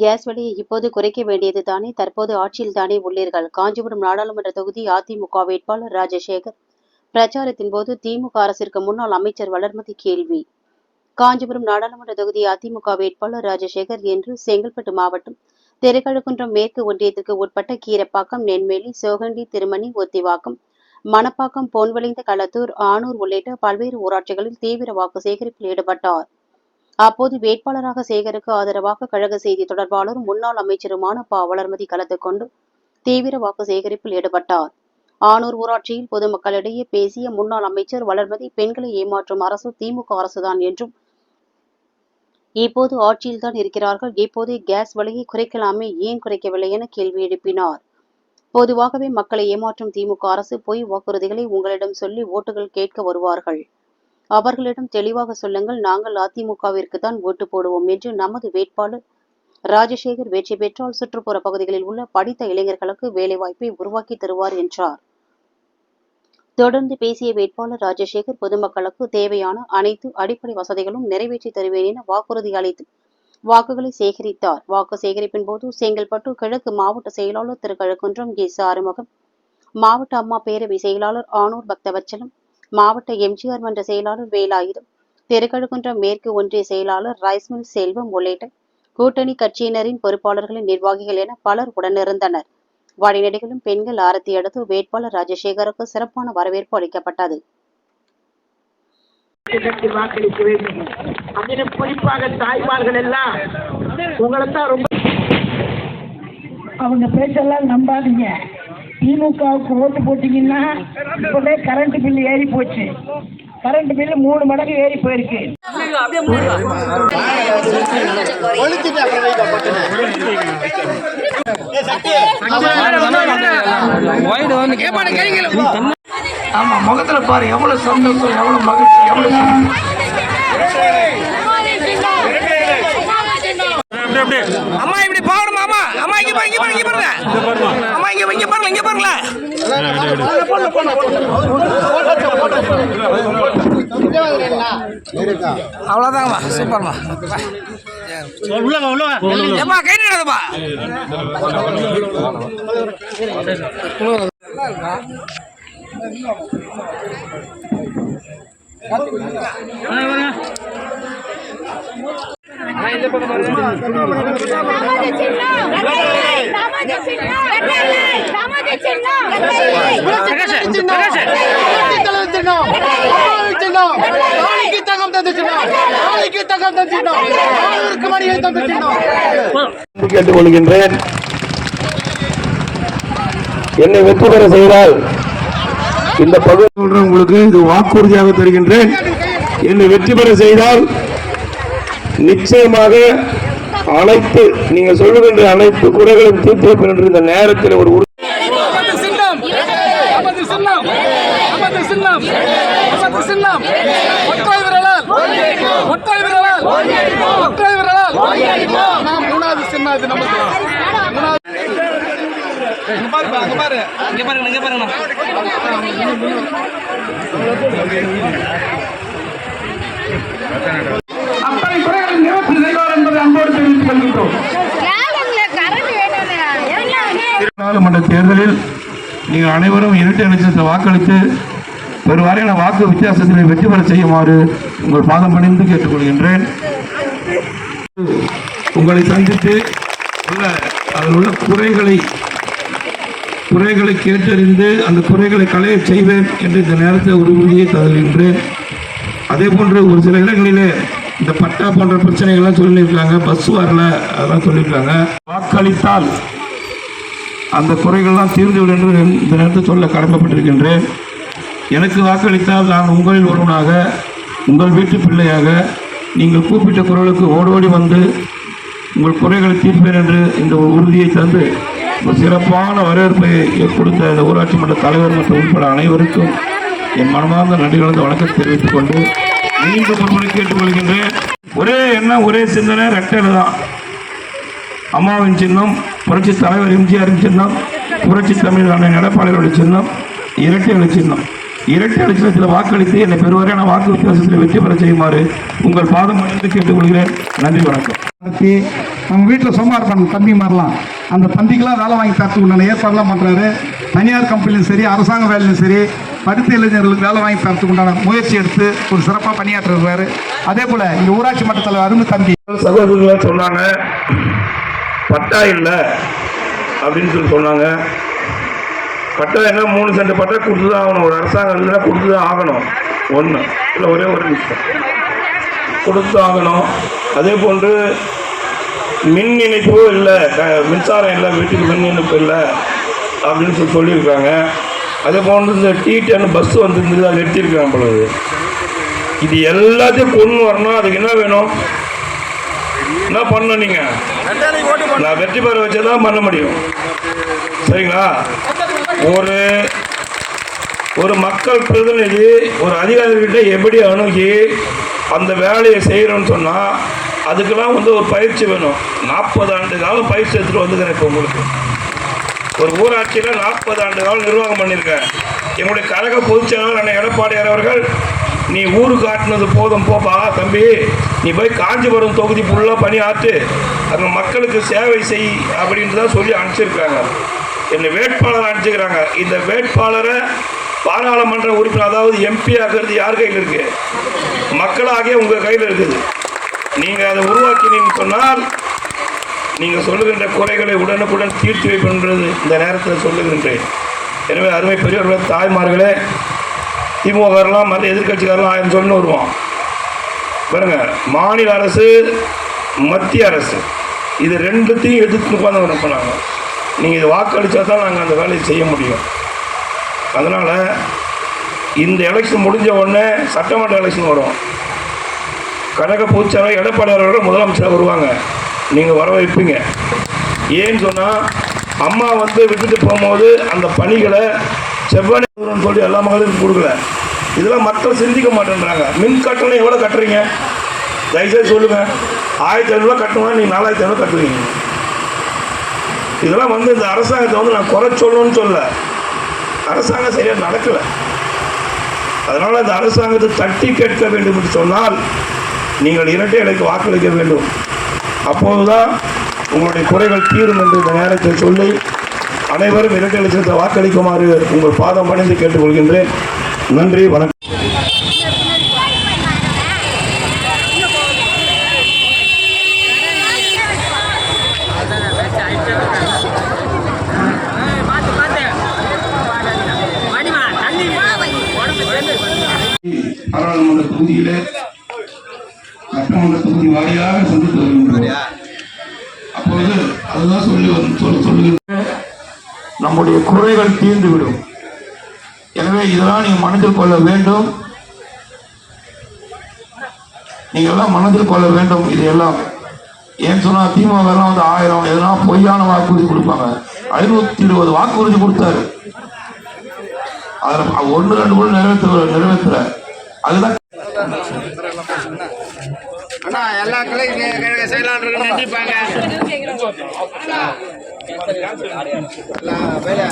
Case விலையை இப்போது குறைக்க வேண்டியது தானே? தற்போது ஆட்சியில் தானே உள்ளீர்கள்? காஞ்சிபுரம் நாடாளுமன்ற தொகுதி அதிமுக வேட்பாளர் ராஜசேகர். பிரச்சாரத்தின் போது திமுக அரசிற்கு முன்னாள் அமைச்சர் வளர்மதி கேள்வி. காஞ்சிபுரம் நாடாளுமன்ற தொகுதி அதிமுக வேட்பாளர் ராஜசேகர் என்று செங்கல்பட்டு மாவட்டம் திருக்கழுக்குன்றம் மேற்கு ஒன்றியத்திற்கு உட்பட்ட கீரப்பாக்கம் நென்மேலி சோகண்டி திருமணி ஒத்திவாக்கம் மணப்பாக்கம் பொன்விளைந்த களத்தூர் ஆனூர் உள்ளிட்ட பல்வேறு ஊராட்சிகளில் தீவிர வாக்கு சேகரிப்பில் ஈடுபட்டார். அப்போது வேட்பாளராக சேகருக்கு ஆதரவாக கழக செய்தி தொடர்பாளரும் முன்னாள் அமைச்சருமான ப. வளர்மதி கலந்து கொண்டு தீவிர வாக்கு சேகரிப்பில் ஈடுபட்டார். ஆனூர் ஊராட்சியில் பொதுமக்களிடையே பேசிய முன்னாள் அமைச்சர் வளர்மதி பெண்களை ஏமாற்றும் அரசு திமுக அரசுதான் என்றும் இப்போது ஆட்சியில்தான் இருக்கிறார்கள். இப்போதே கேஸ் விலையை குறைக்கலாமே ஏன் குறைக்கவில்லை என கேள்வி எழுப்பினார். பொதுவாகவே மக்களை ஏமாற்றும் திமுக அரசு பொய் வாக்குறுதிகளை உங்களிடம் சொல்லி ஓட்டுகள் கேட்க வருவார்கள். அவர்களிடம் தெளிவாக சொல்லுங்கள் நாங்கள் அதிமுகவிற்கு தான் ஓட்டு போடுவோம் என்று நமது வேட்பாளர் ராஜசேகர் வெற்றி பெற்றால் சுற்றுப்புற பகுதிகளில் உள்ள படித்த இளைஞர்களுக்கு வேலைவாய்ப்பை உருவாக்கி தருவார் என்றார். தொடர்ந்து பேசிய வேட்பாளர் ராஜசேகர் பொதுமக்களுக்கு தேவையான அனைத்து அடிப்படை வசதிகளும் நிறைவேற்றி தருவேன் என வாக்குறுதி அளித்து வாக்குகளை சேகரித்தார். வாக்கு சேகரிப்பின் போது செங்கல்பட்டு கிழக்கு மாவட்ட செயலாளர் திரு கழக்குன்றம் கே சாறுமுகம் மாவட்ட அம்மா பேரவை செயலாளர் ஆனூர் பக்தவச்சலம் மாவட்ட எம்ஜிஆர் மன்ற செயலாளர் வேலாயுதம் திருக்கழுக்குன்றம் மேற்கு ஒன்றிய செயலாளர் ரைஸ்மில் செல்வம் உள்ளிட்ட கூட்டணி கட்சியினரின் பொறுப்பாளர்களின் நிர்வாகிகள் என பலர் உடனிருந்தனர். வழிநடிகளும் பெண்கள் ஆரத்தி அடுத்து வேட்பாளர் ராஜசேகருக்கு சிறப்பான வரவேற்பு அளிக்கப்பட்டது. சின்னத்தில் வாக்களிக்க வேண்டும் அதிலும் குறிப்பாக தாய்மார்கள் எல்லாம் உங்களை ரொம்ப அவங்க பேச்செல்லாம் நம்பாதீங்க. திமுகவுக்கு ஓட்டு போட்டீங்கன்னா இப்போதே கரண்ட் பில் ஏறி போச்சு. கரண்ட் பில் மூணு மடங்கு ஏறி போயிருக்கு. ஆமா முகத்துல பாரு எவ்வளவு சந்தோஷம் எவ்வளவு மகிழ்ச்சி எவ்வளவு அம்மா இப்படி பாருமா அம்மா? அம்மா இங்க பாருங்க இங்க பாருங்க. இங்க பாருங்க அம்மா இங்க இங்க பாருங்க இங்க பாருங்க. அவ்வளோதாங்கம்மா சூப்பர்மா. ஏம்மா கை நிடாதப்பா கேட்டுக்கொள்கின்றேன். என்னை வெற்றி பெற செய்தால் இந்த பகுதி உங்களுக்கு இது வாக்குறுதியாக தருகின்றேன். என்னை வெற்றி பெற செய்தால் நிச்சயமாக அனைத்து நீங்க சொல்லுகின்ற அனைத்து குறைகளும் தீர்த்து என்று இந்த நேரத்தில் ஒரு உறுதி நமது சின்னம். மூணாவது இது நமக்கு. பாருங்க பாரு இங்க பாருங்க இங்க பாருங்க அத்தனை குறைகளை நிவர்த்தி செய்வார் என்பதை அன்போடு தெரிவித்துக் கொள்கின்றோம். நாடாளுமன்ற தேர்தலில் நீங்கள் அனைவரும் இரட்டை லட்சத்தை வாக்களித்து பெருவாரியான வாக்கு வித்தியாசத்தில் வெற்றி பெற செய்யுமாறு உங்கள் பாதம் பணிந்து கேட்டுக்கொள்கின்றேன். உங்களை சந்தித்து உள்ள அதில் உள்ள குறைகளை குறைகளை கேட்டறிந்து அந்த குறைகளை களைய செய்வேன் என்று இந்த நேரத்தில் உறுதியை தருகின்றேன். அதே போன்று ஒரு சில இடங்களிலே இந்த பட்டா போன்ற பிரச்சனைகள்லாம் சொல்லியிருக்காங்க பஸ் வரல அதெல்லாம் சொல்லியிருக்காங்க. வாக்களித்தால் அந்த குறைகள்லாம் தீர்ந்துவிடும் என்று இந்த நேரத்தில் சொல்ல கடமைப்பட்டிருக்கின்றேன். எனக்கு வாக்களித்தால் நான் உங்களில் ஒருவனாக உங்கள் வீட்டு பிள்ளையாக நீங்கள் கூப்பிட்ட குரலுக்கு ஓடோடி வந்து உங்கள் குறைகளை தீர்ப்பேன் என்று இந்த உறுதியை தந்து ஒரு சிறப்பான வரவேற்பை கொடுத்த இந்த ஊராட்சி மன்ற தலைவர் மற்றும் உட்பட அனைவருக்கும் என் மனமார்ந்த நன்றி கலந்த வணக்கத்தை தெரிவித்துக் கொண்டு மீண்டும் ஒருமுறை கேட்டுக்கொள்கின்றேன். ஒரே எண்ணம் ஒரே சிந்தனை ரெட்டையில தான். அம்மாவின் சின்னம் புரட்சி தலைவர் எம்ஜிஆரின் சின்னம் புரட்சி தமிழ் அண்ணன் எடப்பாடியுடைய சின்னம் இரட்டை இலை சின்னம். இரட்டை இலை வாக்களித்து என்னை பெருவாரியான வாக்கு வித்தியாசத்தில் வெற்றி பெற செய்யுமாறு உங்கள் பாதம் அணிந்து கேட்டுக்கொள்கிறேன். நன்றி வணக்கம். நம்ம வீட்டில் சும்மா பண்ண தம்பி மாதிரிலாம் அந்த தம்பிக்கெல்லாம் வேலை வாங்கி தரத்துக்கு உண்டான ஏற்பாடுலாம் பண்ணுறாரு தனியார் கம்பெனிலும் சரி அரசாங்க வேலையிலும் சரி படித்த இளைஞர்களுக்கு வேலை வாங்கி தரத்துக்கு உண்டான முயற்சி எடுத்து ஒரு சிறப்பாக பணியாற்றுறாரு அதே போல் இங்கே ஊராட்சி மன்ற தலைவர் அருமை தம்பி. சகோதரர்கள் சொன்னாங்க பட்டா இல்லை அப்படின்னு சொல்லி சொன்னாங்க. பட்டா என்ன மூணு சென்ட் பட்டா கொடுத்து தான் ஆகணும். ஒரு அரசாங்கம் இல்லைன்னா கொடுத்து தான் ஆகணும். ஒன்று இல்லை ஒரே ஒரு நிமிஷம். கொடுத்து ஆகணும். அதே போன்று மின் இணைப்பு இல்லை க- மின்சாரம் இல்லை வீட்டுக்கு மின் இணைப்பு இல்லை அப்படின்னு சொல்லி சொல்லியிருக்காங்க. அதே போன்று இந்த டி டென் பஸ் வந்துருந்தது அதை நிறுத்தியிருக்காங்க பொழுது இது. எல்லாத்தையும் கொண்டு வரணும். அதுக்கு என்ன வேணும்? என்ன பண்ணணும் நீங்கள் நான் வெற்றி பெற வச்சு தான் பண்ண முடியும். சரிங்களா? ஒரு ஒரு மக்கள் பிரதிநிதி ஒரு அதிகாரிகிட்ட எப்படி அணுகி அந்த வேலையை செய்கிறோன்னு சொன்னால் அதுக்கெல்லாம் வந்து ஒரு பயிற்சி வேணும். நாற்பது ஆண்டு காலம் பயிற்சி எடுத்துகிட்டு வந்துக்கிறேன் இப்போ உங்களுக்கு. ஒரு ஊராட்சியில் நாற்பது ஆண்டு காலம் நிர்வாகம் பண்ணியிருக்கேன். எங்களுடைய கழக பொதுச் செயலாளர் அண்ணன் எடப்பாடியார் அவர்கள் நீ ஊரு காட்டினது போதும் போப்பா தம்பி. நீ போய் காஞ்சிபுரம் தொகுதி ஃபுல்லாக பணி ஆற்று அங்கே மக்களுக்கு சேவை செய் அப்படின்ட்டு தான் சொல்லி அனுப்பிச்சிருக்காங்க. என்னை வேட்பாளர் அனுப்பிச்சிக்கிறாங்க இந்த வேட்பாளரை பாராளுமன்ற உறுப்பினர் அதாவது எம்பி ஆகிறது யார் கையில் இருக்குது மக்களாகிய உங்கள் கையில் இருக்குது. நீங்கள் அதை உருவாக்கினீங்கன்னு சொன்னால் நீங்கள் சொல்லுகின்ற குறைகளை உடனுக்குடன் தீர்த்து வைப்பென்றது இந்த நேரத்தில் சொல்லுகின்றேன். எனவே அருமை பெரியவர்களே தாய்மார்களே திமுகலாம் மற்ற எதிர்கட்சிக்காரெல்லாம் ஆயிரம் சொல்லு வருவோம் பாருங்க மாநில அரசு மத்திய அரசு இது ரெண்டுத்தையும் எதிர்த்து உட்காந்து அனுப்புனாங்க நீங்கள் இது வாக்களித்தா தான் நாங்கள் அந்த வேலையை செய்ய முடியும். அதனால் இந்த எலெக்ஷன் முடிஞ்ச உடனே சட்டமன்ற எலெக்ஷன் வரும். கழக பொதுச்செயலாளர் எடப்பாடி அவர்கள் முதலமைச்சர் வருவாங்க. நீங்கள் வர வைப்பீங்க. ஏன்னு சொன்னால் அம்மா வந்து விட்டுட்டு போகும்போது அந்த பணிகளை செவ்வனே சொல்லி எல்லா மகளுக்கும் கொடுக்கல. இதெல்லாம் மக்கள் சிந்திக்க மாட்டேன்றாங்க. மின் கட்டணம் எவ்வளோ கட்டுறீங்க? தயவுசெய்து சொல்லுங்கள் ஆயிரத்தி ஐநூறுரூவா கட்டணும்னா நீங்கள் நாலாயிரத்தி ஐநூறு கட்டுவீங்க. இதெல்லாம் வந்து இந்த அரசாங்கத்தை வந்து நான் குறை சொல்லணும்னு சொல்ல அரசாங்கம் சரியாக நடக்கலை. அதனால் இந்த அரசாங்கத்தை தட்டி கேட்க வேண்டும் என்று சொன்னால் நீங்கள் இரட்டை இலைக்கு வாக்களிக்க வேண்டும். அப்போதுதான் உங்களுடைய குறைகள் தீரும் என்று இந்த நேரத்தில் சொல்லி அனைவரும் இரட்டை லட்சத்தை வாக்களிக்குமாறு உங்கள் பாதம் பணிந்து கேட்டுக்கொள்கின்றேன். நன்றி வணக்கம். பாராளுமன்ற தொகுதியிலே சட்டமன்ற தொகுதி வாரியாக சந்தித்து வருகின்றோம் அப்பொழுது அதுதான் சொல்லி சொல்லுகின்ற நம்முடைய குறைகள் தீர்ந்துவிடும். எனவே இதெல்லாம் நீங்கள் மனதில் கொள்ள வேண்டும். நீங்கள் எல்லாம் மனதில் கொள்ள வேண்டும் இது எல்லாம் ஏன்னு சொன்னா திமுக எல்லாம் வந்து ஆயிரம் எதனா பொய்யான வாக்குறுதி கொடுப்பாங்க. ஐநூத்தி இருபது வாக்குறுதி கொடுத்தாரு. அதுல ஒன்று ரெண்டு கூட நிறைவேற்ற நிறைவேற்றல அதுதான் அண்ணா எல்லா கிளை கழக செயலாளருக்கு நன்றிப்பாங்க எல்லா வேலை